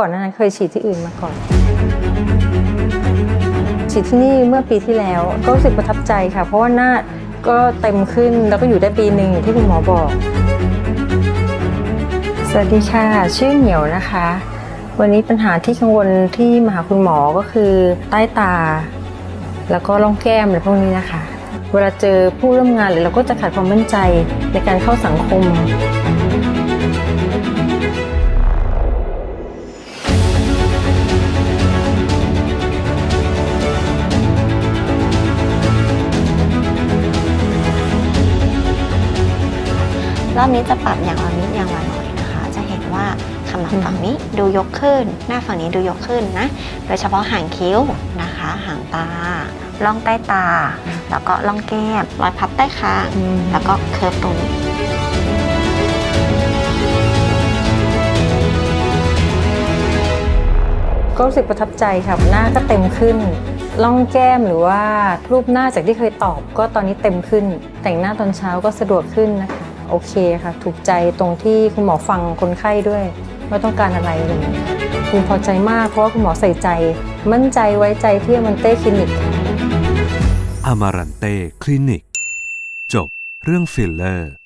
ก่อนหน้านั้นเคยฉีดที่อื่นมาก่อน ฉีดที่นี่เมื่อปีที่แล้ว ก็รู้สึกประทับใจค่ะ เพราะว่าหน้าก็เต็มขึ้นแล้วก็อยู่ได้ปีหนึ่งอย่างที่คุณหมอบอก สวัสดีค่ะ ชื่อเหมียวนะคะ วันนี้ปัญหาที่กังวลที่มาหาคุณหมอก็คือใต้ตา แล้วก็ร่องแก้มอะไรพวกนี้นะคะ เวลาเจอผู้ร่วมงานหรือเราก็จะขาดความมั่นใจในการเข้าสังคม อบนี้จะปรับอย่างละนิดอย่างละหน่อยนะคะ จะเห็นว่าขมับฝั่งนี้ดูยกขึ้น หน้าฝั่งนี้ดูยกขึ้นนะ โดยเฉพาะหางคิ้วนะคะ หางตาล่องใต้ตา แล้วก็ล่องแก้มรอยพับใต้คางอืมแล้วก็เคิร์ฟตรงนี้ก็รู้สึกประทับใจค่ะหน้าก็เต็มขึ้นล่องแก้มหรือว่ารูปหน้าจากที่เคยตอบ ก็ตอนนี้เต็มขึ้น แต่งหน้าตอนเช้าก็สะดวกขึ้นนะคะ โอเคค่ะ ถูกใจตรงที่คุณหมอฟังคนไข้ด้วยว่าต้องการอะไรอย่างเงี้ยคุณพอใจมากเพราะว่าคุณหมอใส่ใจ มั่นใจไว้ใจที่มันเต้คลินิกอะอมารันเต้คลินิก จบเรื่องฟิลเลอร์